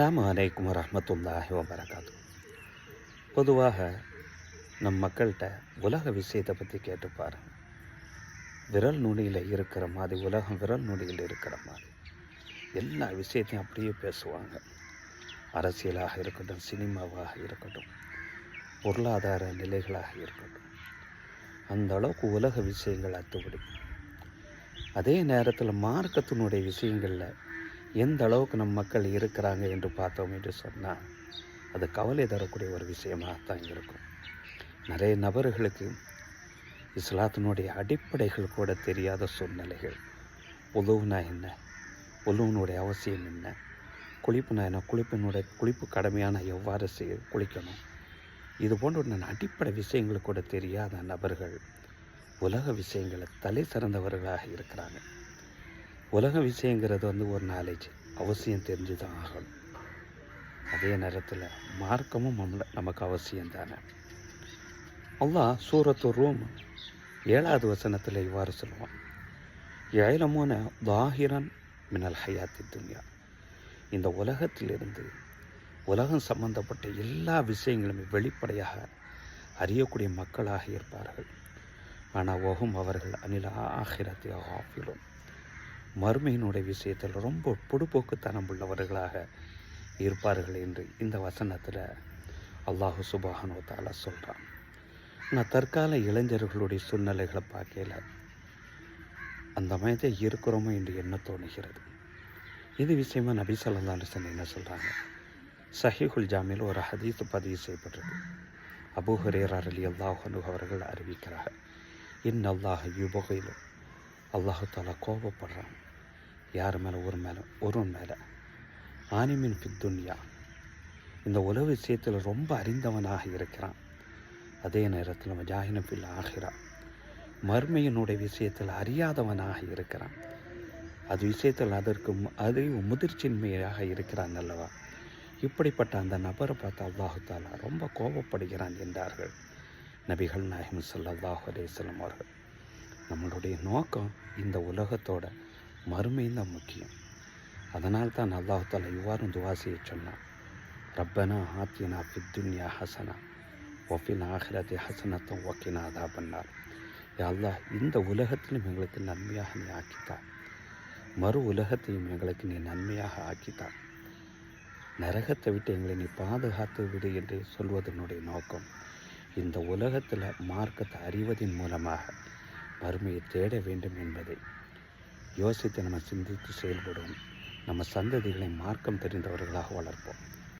அலாம் அலைக்கும் வரஹ்மத்துல்லாஹி வபரகாத்து. பொதுவாக நம் மக்கள்கிட்ட உலக விஷயத்தை பற்றி கேட்டு பாருங்கள் விரல் நுனியில் இருக்கிற மாதிரி உலகம் விரல் நுனியில் இருக்கிற மாதிரி. எல்லா விஷயத்தையும் அப்படியே பேசுவாங்க. அரசியலாக இருக்கட்டும் சினிமாவாக இருக்கட்டும் பொருளாதார நிலைகளாக இருக்கட்டும். அந்த அளவுக்கு உலக விஷயங்கள் அத்துப்படி அதே நேரத்தில் மார்க்கத்தினுடைய விஷயங்களில் எந்த அளவுக்கு நம் மக்கள் இருக்கிறாங்க என்று பார்த்தோம் என்று சொன்னால் அது கவலை தரக்கூடிய ஒரு விஷயமாக தான் இருக்கும். நிறைய நபர்களுக்கு இஸ்லாத்தினுடைய அடிப்படைகள் கூட தெரியாத சூழ்நிலைகள். உதவுனா என்ன? உதவுனுடைய அவசியம் என்ன? குளிப்புனா என்ன? குளிப்பினுடைய குளிப்பு கடமையான எவ்வாறு செய்ய குளிக்கணும்? இது போன்ற ஒரு அடிப்படை விஷயங்கள் கூட தெரியாத நபர்கள் உலக விஷயங்களை தலை சிறந்தவர்களாக இருக்கிறாங்க. உலக விஷயங்கிறது வந்து ஒரு நாலேஜ் அவசியம் தெரிஞ்சு தான் ஆகணும். அதே நேரத்தில் மார்க்கமும் நம்மளை நமக்கு அவசியம் தானே. அல்லாஹ் சூரத்து ரூம் ஏழாவது வசனத்தில் இவ்வாறு சொல்லுவான். ஏழமோன தாகிரன் மினல் ஹயாத்தி துன்யா. இந்த உலகத்திலிருந்து உலகம் சம்பந்தப்பட்ட எல்லா விஷயங்களுமே வெளிப்படையாக அறியக்கூடிய மக்களாக இருப்பார்கள். ஆனால் ஒகும் அவர்கள் அனில ஆகிரத்தை ஆஃபிலும் மறுமையினுடைய விஷயத்தில் ரொம்ப பொடுபோக்குத்தனம் உள்ளவர்களாக இருப்பார்கள் என்று இந்த வசனத்தில் அல்லாஹு சுபாகனோ சொல்கிறான் நான் தற்கால இளைஞர்களுடைய சூழ்நிலைகளை பார்க்கல அந்த மாதிரி இருக்கிறோமோ என்று என்ன தோணுகிறது. இது விஷயமா நபி சொல்லா அலிசன் என்ன சொல்கிறாங்க சஹிகுல் ஜாமியில் ஒரு ஹதீஸ் பதிவு செய்யப்பட்டது அபு ஹரேர் அலி அல்லாஹனு அவர்கள் அறிவிக்கிறார்கள். இன் அல்லாஹ் யுபகையிலும் அல்லாஹு தாலா கோபப்படுறான். யார் மேலே? ஒரு மேலே. ஒருவன் மேலே. ஆனிமின் பித்துன்யா இந்த உலக விஷயத்தில் ரொம்ப அறிந்தவனாக இருக்கிறான். அதே நேரத்தில் மஜாஹினம் பில் ஆகிறா மர்மையினுடைய விஷயத்தில் அறியாதவனாக இருக்கிறான். அது விஷயத்தில் அதற்கு அதையும் முதிர்ச்சின்மையாக இருக்கிறான் அல்லவா? இப்படிப்பட்ட அந்த நபரை பார்த்து அல்லாஹு தாலா ரொம்ப கோபப்படுகிறான் என்றார்கள். நபிகள் நாயகம் சல்லாஹ் அலேஸ்லம் அவர்கள். நம்மளுடைய நோக்கம் இந்த உலகத்தோட மறுமையும் தான் முக்கியம். அதனால் தான் அல்லாஹ் தாலா இவ்வாறு துவா செய்ய சொன்னான். ரப்பனா ஆத்தினா பித்துன்யா ஹசனா ஒஃபின் ஆஹிரத்தை ஹசனத்தும் ஒக்கினா அதா பண்ணார் அல்லாஹ் இந்த உலகத்திலும் எங்களுக்கு நன்மையாக நீ ஆக்கித்தா மறு உலகத்தையும் எங்களுக்கு நீ நன்மையாக ஆக்கித்தா நரகத்தை விட்டு எங்களை நீ பாதுகாத்து விடு என்று சொல்வதனுடைய நோக்கம் இந்த உலகத்தில் மார்க்கத்தை அறிவதன் மூலமாக. வறுமையை தேட வேண்டும் என்பதை யோசித்து நம்ம சிந்தித்து செயல்படுவோம். நம்ம சந்ததிகளை மார்க்கம் தெரிந்தவர்களாக வளர்ப்போம்.